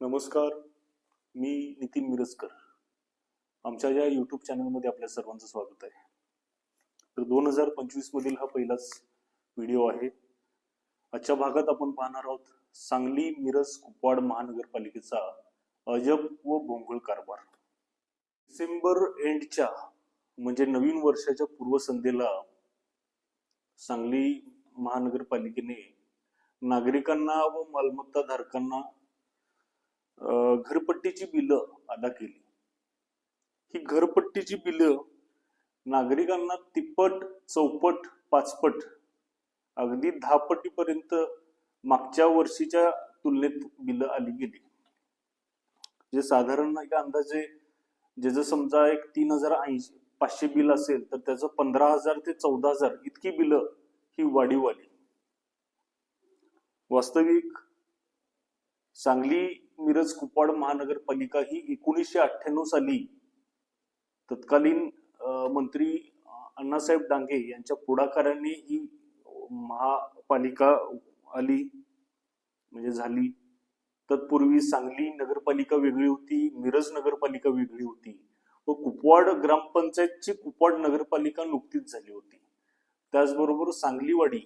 नमस्कार मी नितीन मिरजकर. आमच्या या यूट्यूब चॅनलमध्ये आपल्या सर्वांचं स्वागत आहे. तर दोन हजार पंचवीस मधील हा पहिलाच व्हिडिओ आहे. आजच्या भागात आपण पाहणार आहोत सांगली मिरज कुपवाड महानगरपालिकेचा अजब व भोंगळ कारभार. डिसेंबर एंडच्या म्हणजे नवीन वर्षाच्या पूर्वसंध्येला सांगली महानगरपालिकेने नागरिकांना व मालमत्ता धारकांना घरपट्टीची बिलं अदा केली. ही घरपट्टीची बिलं नागरिकांना तिप्पट चौपट पाचपट अगदी दहापटीपर्यंत मागच्या वर्षीच्या तुलनेत बिलं आली गेली. जे साधारण एका अंदाजे ज्याचं समजा एक तीन हजार ऐंशी पाचशे बिल असेल तर त्याचं पंधरा हजार ते चौदा हजार इतकी बिलं ही वाढीव आली. वास्तविक सांगली मिरज कुपवाड महानगरपालिका ही एकोणीसशे अठ्ठ्याण्णव साली तत्कालीन मंत्री अण्णासाहेब डांगे यांच्या पुढाकाराने ही महापालिका आली म्हणजे झाली. तत्पूर्वी सांगली नगरपालिका वेगळी होती मिरज नगरपालिका वेगळी होती व कुपवाड ग्रामपंचायतची कुपवाड नगरपालिका नुकतीच झाली होती. त्याचबरोबर सांगलीवाडी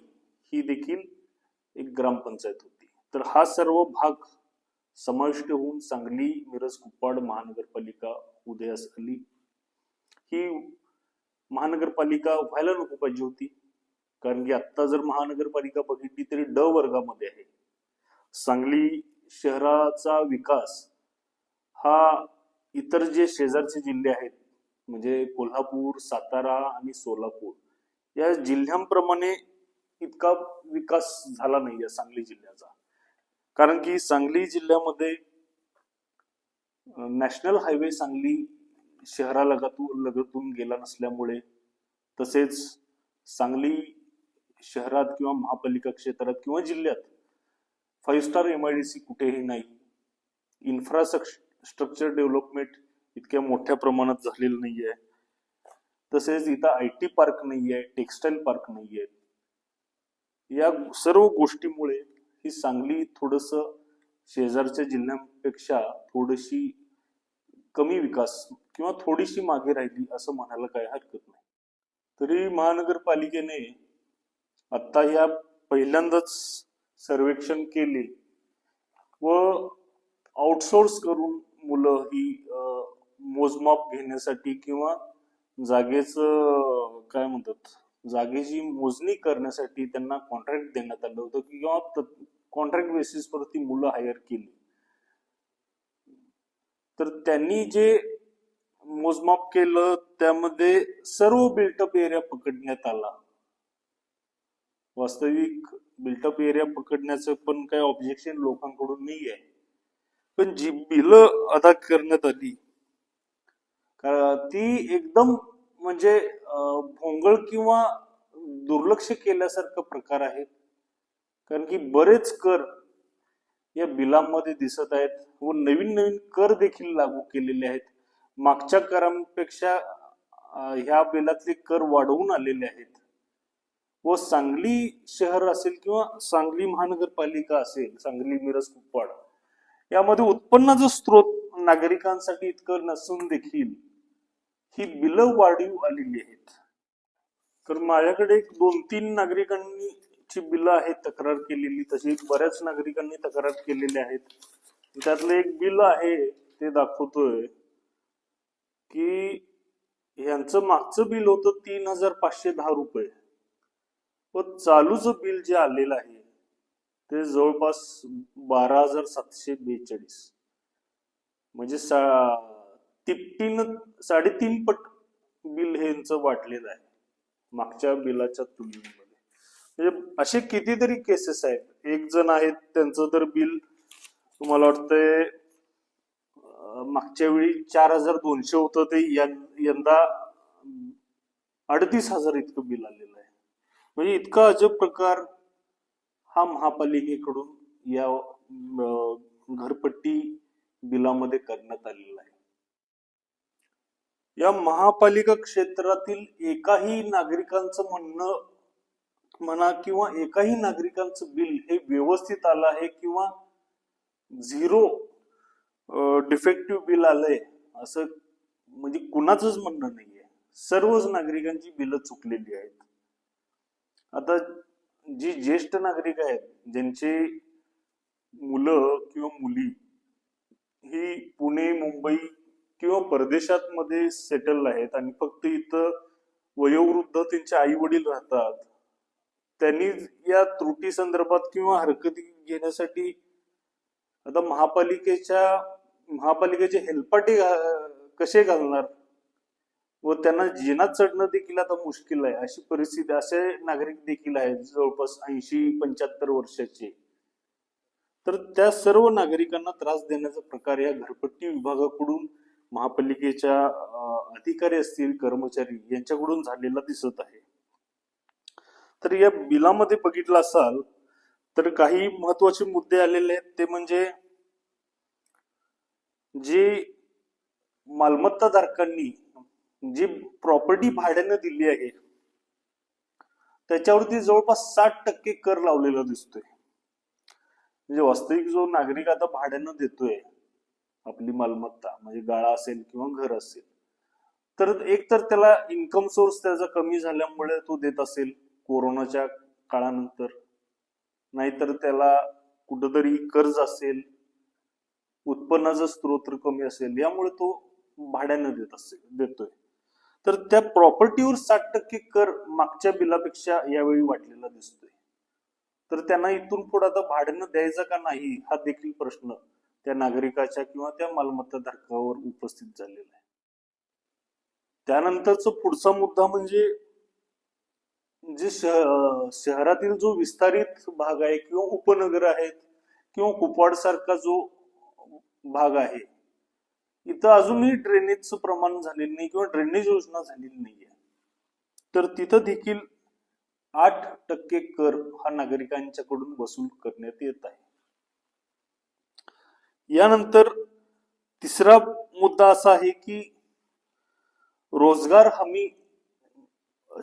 ही देखील एक ग्रामपंचायत होती. तर हा सर्व भाग समाविष्ट होऊन सांगली मिरज कुप्पाड महानगरपालिका उदयास आली ही महानगरपालिका व्हायला नको पाहिजे होती. कारण की आत्ता जर महानगरपालिका बघितली तरी ड वर्गामध्ये आहे. सांगली शहराचा विकास हा इतर जे शेजारचे जिल्हे आहेत म्हणजे कोल्हापूर सातारा आणि सोलापूर या जिल्ह्यांप्रमाणे इतका विकास झाला नाही या सांगली जिल्ह्याचा. कारण की सांगली जिल्ह्यामध्ये नॅशनल हायवे सांगली शहरालगातून लगतून गेला नसल्यामुळे तसेच सांगली शहरात किंवा महापालिका क्षेत्रात किंवा जिल्ह्यात five star M I D C कुठेही नाही. इन्फ्रास्ट्रक्चर डेव्हलपमेंट इतक्या मोठ्या प्रमाणात झालेलं नाही आहे तसेच इथं आय टी पार्क नाही आहे टेक्स्टाईल पार्क नाही आहे या सर्व गोष्टीमुळे ही सांगली थोडस शेजारच्या जिल्ह्यांपेक्षा थोडीशी कमी विकास किंवा थोडीशी मागे राहिली असं म्हणायला काही हरकत नाही. तरी महानगरपालिकेने आता या पहिल्यांदाच सर्वेक्षण केले व आउटसोर्स करून मुलं ही मोजमाप घेण्यासाठी किंवा जागेचं काय म्हणतात जागेची मोजणी करण्यासाठी त्यांना कॉन्ट्रॅक्ट देण्यात आलं होतं किंवा कॉन्ट्रॅक्ट बेसिसवर ती मुलं हायर केली. तर त्यांनी जे मोजमाप केलं त्यामध्ये सर्व बिल्टअप एरिया पकडण्यात आला. वास्तविक बिल्टअप एरिया पकडण्याचं पण काही ऑब्जेक्शन लोकांकडून नाही आहे पण जी बिलं अदा करण्यात आली ती एकदम म्हणजे भोंगळ किंवा दुर्लक्ष केल्यासारखा प्रकार आहे. कारण की बरेच कर या बिलामध्ये दिसत आहेत व नवीन नवीन कर देखील लागू केलेले आहेत. मागच्या करांपेक्षा ह्या बिलातले कर वाढवून आलेले आहेत. व सांगली शहर असेल किंवा सांगली महानगरपालिका असेल सांगली मिरज कुप्पाड यामध्ये उत्पन्नाचा स्रोत नागरिकांसाठी इतकं नसून देखील ही बिलं वाढीव आलेली आहेत. तर माझ्याकडे एक दोन तीन नागरिकांनी ची बिलं आहेत तक्रार केलेली. तशी बऱ्याच नागरिकांनी तक्रार केलेली आहेत. त्यातलं एक बिल आहे ते दाखवतोय की यांचं मागचं बिल होतं तीन हजार पाचशे दहा रुपये. व चालूचं बिल जे आलेलं आहे ते जवळपास बारा हजार सातशे बेचाळीस. म्हणजे सा तिपटीनं साडेतीन पट बिल हे यांचं वाढलेलं आहे. मागच्या बिलाच्या तुलनेमध्ये. म्हणजे असे कितीतरी केसेस आहेत. एक जण आहेत त्यांचं तर बिल तुम्हाला वाटतंय मागच्या वेळी चार हजार दोनशे होतं ते यंदा अडतीस हजार इतकं बिल आलेलं आहे. म्हणजे इतका अजब प्रकार हा महापालिकेकडून या घरपट्टी बिलामध्ये करण्यात आलेला आहे. या महापालिका क्षेत्रातील एकाही नागरिकांचं म्हणणं म्हणा किंवा एकाही नागरिकांचं बिल हे व्यवस्थित आलं आहे किंवा झिरो डिफेक्टिव्ह बिल आलंय असं म्हणजे कुणाचंच म्हणणं नाहीये. सर्वच नागरिकांची बिलं चुकलेली आहेत. आता जी ज्येष्ठ नागरिक आहेत ज्यांचे मुलं किंवा मुली ही पुणे मुंबई किंवा परदेशात मध्ये सेटल आहेत आणि फक्त इथं वयोवृद्ध त्यांचे आई वडील राहतात त्यांनी या त्रुटी संदर्भात किंवा हरकती घेण्यासाठी आता महापालिकेच्या महापालिकेचे हेलपाटे कसे घालणार? व त्यांना जीनात चढणं देखील आता मुश्किल आहे. अशी परिस्थिती असे नागरिक देखील आहेत जवळपास ऐंशी पंच्याहत्तर वर्षाचे. तर त्या सर्व नागरिकांना त्रास देण्याचा प्रकार या घरपट्टी विभागाकडून महापालिकेच्या अधिकारी असतील कर्मचारी यांच्याकडून झालेला दिसत आहे. तर या बिलामध्ये बघितलं असाल तर काही महत्त्वाचे मुद्दे आलेले आहेत. ते म्हणजे जे मालमत्ताधारकांनी जी प्रॉपर्टी भाड्याने दिली आहे त्याच्यावरती जवळपास साठ टक्के कर लावलेला दिसतोय. म्हणजे वास्तविक जो नागरिक आता भाड्यानं देतोय आपली मालमत्ता म्हणजे गाळा असेल किंवा घर असेल. तर एक तर त्याला इन्कम सोर्स त्याचा कमी झाल्यामुळे तो देत असेल कोरोनाच्या काळानंतर. नाहीतर त्याला कुठंतरी कर्ज असेल उत्पन्नाचा स्त्रोत कमी असेल यामुळे तो भाड्यानं देत असेल देतोय. तर त्या प्रॉपर्टीवर साठ टक्के कर मागच्या बिलापेक्षा यावेळी वाढलेला दिसतोय. तर त्यांना इथून पुढे आता भाड्यानं द्यायचा का नाही हा देखील प्रश्न त्या नागरिकाच्या किंवा त्या मालमत्ता धारकावर उपस्थित झालेला आहे. त्यानंतरच पुढचा मुद्दा म्हणजे जे शहरातील जो विस्तारित भाग आहे किंवा उपनगर आहेत किंवा कुपवाड सारखा जो भाग आहे इथं अजूनही ड्रेनेजचं प्रमाण झालेलं नाही किंवा ड्रेनेज योजना झालेली नाहीये. तर तिथं देखील आठ टक्के कर हा नागरिकांच्याकडून वसूल करण्यात येत आहे. यानंतर तिसरा मुद्दा असा आहे की रोजगार हमी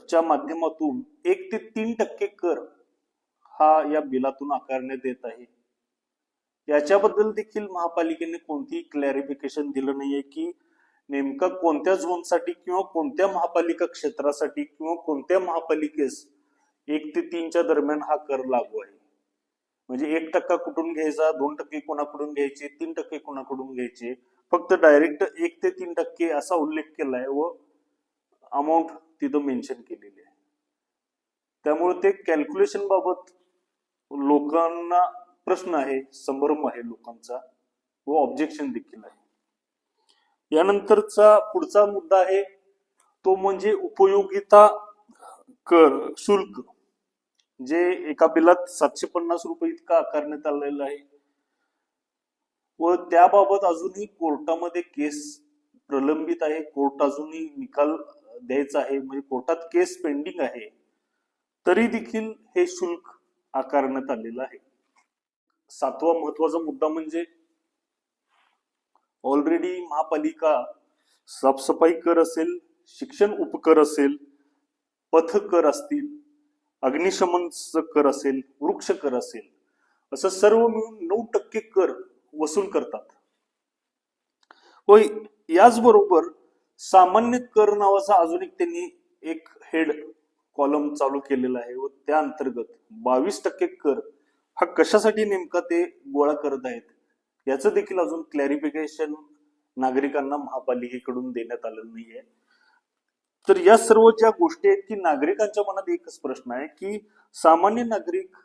च्या माध्यमातून एक ते तीन टक्के कर हा या बिलातून आकारण्यात येत आहे. याच्याबद्दल देखील महापालिकेने कोणतीही क्लॅरिफिकेशन दिलं नाहीये की नेमका कोणत्या झोनसाठी किंवा कोणत्या महापालिका क्षेत्रासाठी किंवा कोणत्या महापालिकेस एक ते तीनच्या दरम्यान हा कर लागू आहे. म्हणजे एक टक्का कुठून घ्यायचा दोन टक्के कोणाकडून घ्यायचे तीन टक्के कोणाकडून घ्यायचे फक्त डायरेक्ट एक ते तीन टक्के असा उल्लेख केलाय व अमाऊंट तिथं मेन्शन केलेली आहे. त्यामुळे ते कॅल्क्युलेशन बाबत लोकांना प्रश्न आहे संभ्रम आहे लोकांचा व ऑब्जेक्शन देखील आहे. यानंतरचा पुढचा मुद्दा आहे तो म्हणजे उपयोगिता कर शुल्क. जे एका बिलात सातशे पन्नास रुपये इतका आकारण्यात आलेला आहे. व त्याबाबत अजूनही कोर्टामध्ये केस प्रलंबित आहे. कोर्ट अजूनही निकाल द्यायचा आहे. म्हणजे कोर्टात केस पेंडिंग आहे. तरी देखील हे शुल्क आकारण्यात आलेलं आहे. सातवा महत्त्वाचा मुद्दा म्हणजे ऑलरेडी महापालिका साफसफाई कर असेल शिक्षण उपकर असेल पथकर असतील अग्निशमन कर असेल वृक्ष कर असेल असं सर्व मिळून नऊ टक्के कर वसूल करतात. होय याचबरोबर सामान्य कर नावाचा अजून एक त्यांनी एक हेड कॉलम चालू केलेला आहे व त्या अंतर्गत बावीस टक्के कर हा कशासाठी नेमका ते गोळा करत आहेत याचं देखील अजून क्लॅरिफिकेशन नागरिकांना महापालिकेकडून देण्यात आलेलं नाहीये. तर या सर्व ज्या गोष्टी आहेत की नागरिकांच्या मनात एकच प्रश्न आहे की सामान्य नागरिक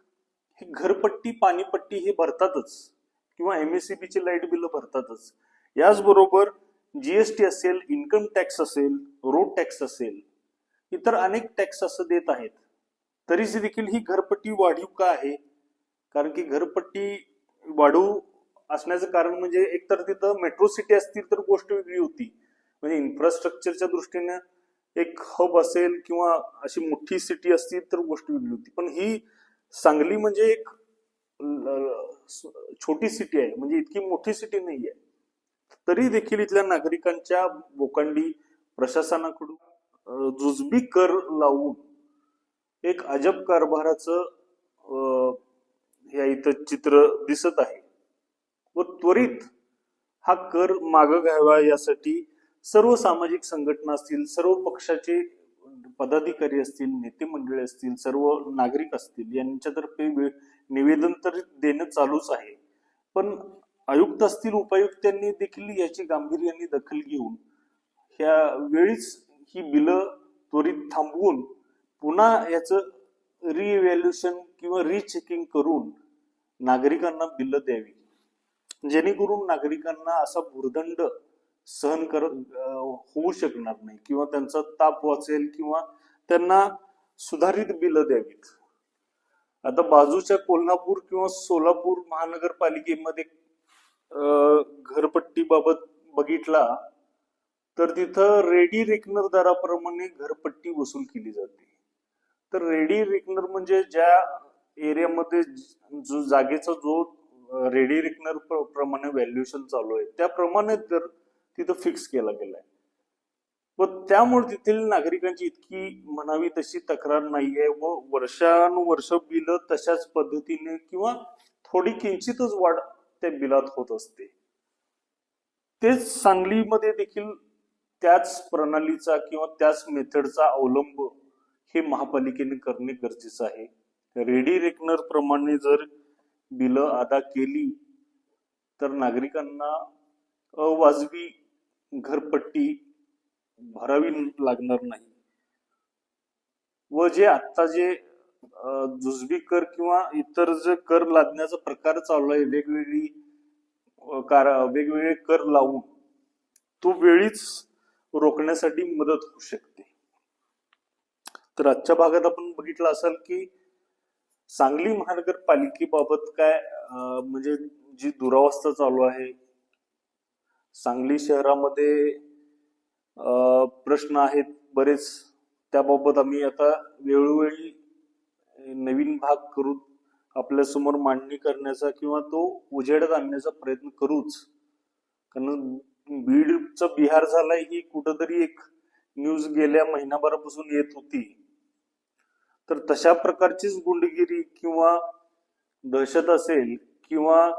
हे घरपट्टी पाणीपट्टी हे भरतातच किंवा एमएससीबीची लाइट बिल भरतातच. याचबरोबर जीएसटी असेल इन्कम टॅक्स असेल रोड टॅक्स असेल इतर अनेक टॅक्स असं देत आहेत. तरी देखील ही घरपट्टी वाढीव का आहे? कारण की घरपट्टी वाढू असण्याचं कारण म्हणजे एकतर तिथं मेट्रो सिटी असतील तर गोष्ट वेगळी होती. म्हणजे इन्फ्रास्ट्रक्चरच्या दृष्टीने एक हब असेल किंवा अशी मोठी सिटी असती तर गोष्ट वेगळी होती. पण ही सांगली म्हणजे एक ल- छोटी सिटी आहे. म्हणजे इतकी मोठी सिटी नाही आहे तरी देखील इथल्या नागरिकांच्या बोकांडी प्रशासनाकडून जुजबी कर लावून एक अजब कारभाराचं या इथं चित्र दिसत आहे. व त्वरित हा कर मागं घ्यावा यासाठी सर्व सामाजिक संघटना असतील सर्व पक्षाचे पदाधिकारी असतील नेते मंडळी असतील सर्व नागरिक असतील यांच्यातर्फे वे- निवेदन तर देणं चालूच आहे. पण आयुक्त असतील उपायुक्तांनी देखील याची गांभीर्याने दखल घेऊन ह्या वेळीच ही बिलं त्वरित थांबवून पुन्हा याचं रिइव्हॅल्युएशन किंवा रिचेकिंग करून नागरिकांना बिलं द्यावी. जेणेकरून नागरिकांना असा भुर्दंड सहन करत होऊ शकणार नाही किंवा त्यांचा ताप वाचेल किंवा त्यांना सुधारित बिलं द्यावीत. आता बाजूच्या कोल्हापूर किंवा सोलापूर महानगरपालिकेमध्ये घरपट्टीबाबत बघितला तर तिथं रेडी रेकनर दराप्रमाणे घरपट्टी वसूल केली जाते. तर रेडी रेकनर म्हणजे ज्या एरियामध्ये जो जागेचा जो रेडी रेकनर प्रमाणे व्हॅल्युएशन चालू आहे त्याप्रमाणे जर तिथं फिक्स केला गेलाय. व त्यामुळे तेथील नागरिकांची इतकी म्हणावी तशी तक्रार नाहीये. व वर्षानुवर्ष बिल तशाच पद्धतीने किंवा थोडी किंचितच वाढ त्या बिलात होत असते. तेच सांगलीमध्ये देखील त्याच प्रणालीचा किंवा त्याच मेथडचा अवलंब हे महापालिकेने करणे गरजेचं आहे. रेडी रेकनर प्रमाणे जर बिलं अदा केली तर नागरिकांना अवाजवी घरपट्टी भरावी लागणार नाही. व जे आता जे जुजबी कर किंवा इतर जे कर लादण्याचा प्रकार चालू आहे वेगवेगळी कार वेगवेगळे कर लावून तो वेळीच रोखण्यासाठी मदत होऊ शकते. तर आजच्या भागात आपण बघितलं असाल की सांगली महानगरपालिकेबाबत काय म्हणजे जी दुरावस्था चालू आहे सांगली शहरामध्ये प्रश्न आहेत बरेच. त्याबाबत आम्ही आता वेळोवेळी नवीन भाग करून आपल्यासमोर मांडणी करण्याचा किंवा तो उजेडात आणण्याचा प्रयत्न करूच. कारण बीडचा बिहार झालाय ही कुठंतरी एक न्यूज गेल्या महिनाभरापासून येत होती. तर तशा प्रकारचीच गुंडगिरी किंवा दहशत असेल किंवा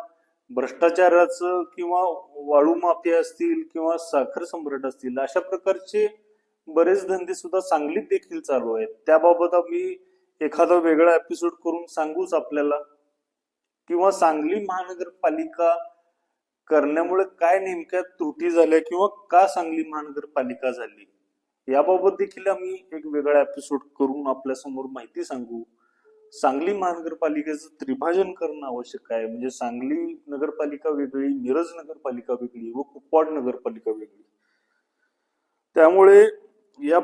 भ्रष्टाचाराचं किंवा वाळू माफिया असतील किंवा साखर सम्राट असतील अशा प्रकारचे बरेच धंदे सुद्धा सांगलीत देखील चालू आहेत. त्याबाबत आम्ही एखादा वेगळा एपिसोड करून सांगूच आपल्याला. किंवा सांगली महानगरपालिका करण्यामुळे काय नेमक्या त्रुटी झाल्या किंवा का सांगली महानगरपालिका झाली? याबाबत देखील आम्ही एक वेगळा एपिसोड करून आपल्यासमोर माहिती सांगू. सांगली महानगरपालिकेचं त्रिभाजन करणं आवश्यक आहे. म्हणजे सांगली नगरपालिका वेगळी मिरज नगरपालिका वेगळी व कुपवाड नगरपालिका वेगळी. त्यामुळे या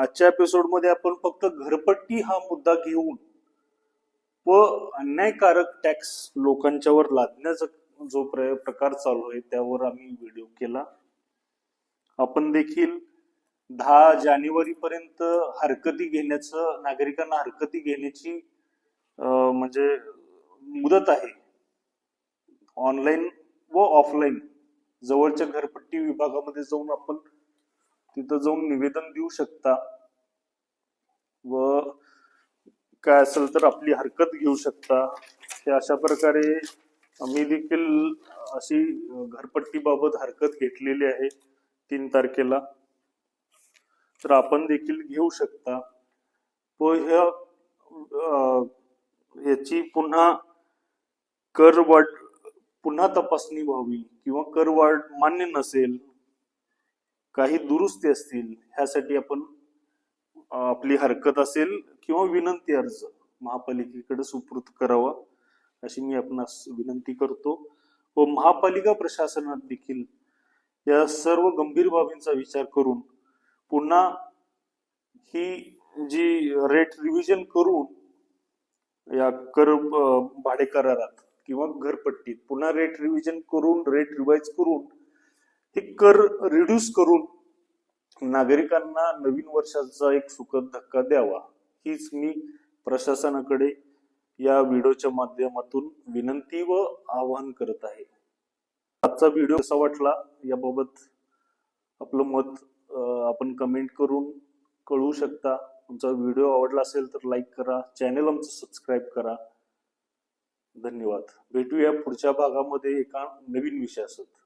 आजच्या एपिसोडमध्ये आपण फक्त घरपट्टी हा मुद्दा घेऊन व अन्यायकारक टॅक्स लोकांच्यावर लादण्याचा जो प्र- प्रकार चालू आहे त्यावर आम्ही व्हिडिओ केला. आपण देखील दहा जानेवारी पर्यंत हरकती घेण्याचं नागरिकांना हरकती घेण्याची म्हणजे मुदत आहे. ऑनलाईन व ऑफलाईन. जवळच्या घरपट्टी विभागामध्ये जाऊन आपण तिथं जाऊन निवेदन देऊ शकता व काय असेल तर आपली हरकत घेऊ शकता. हे अशा प्रकारे आम्ही देखील अशी घरपट्टी बाबत हरकत घेतलेली आहे तीन तारखेला. तर आपण देखील घेऊ शकता. व ह्या याची पुन्हा करवाढ पुन्हा तपासणी व्हावी किंवा करवाढ मान्य नसेल काही दुरुस्ती असतील ह्यासाठी आपण आपली हरकत असेल किंवा विनंती अर्ज महापालिकेकडे सुपूर्द करावा अशी मी आपणास विनंती करतो. व महापालिका प्रशासनात देखील या सर्व गंभीर बाबींचा विचार करून पुन्हा ही जी रेट रिव्हिजन करून या कर भाडे करारात किंवा घरपट्टीत पुन्हा रेट रिव्हिजन करून रेट रिवाईज करून हे कर रिड्यूस करून नागरिकांना नवीन वर्षाचा एक सुखद धक्का द्यावा हीच मी प्रशासनाकडे या व्हिडिओच्या माध्यमातून विनंती व आवाहन करत आहे. आजचा व्हिडिओ कसा वाटला याबाबत आपलं मत आपण कमेंट करून कळवू शकता. तुमचा व्हिडिओ आवडला असेल तर लाईक करा चॅनल आमचं सबस्क्राईब करा. धन्यवाद. भेटूया पुढच्या भागामध्ये एका नवीन विषयासोबत.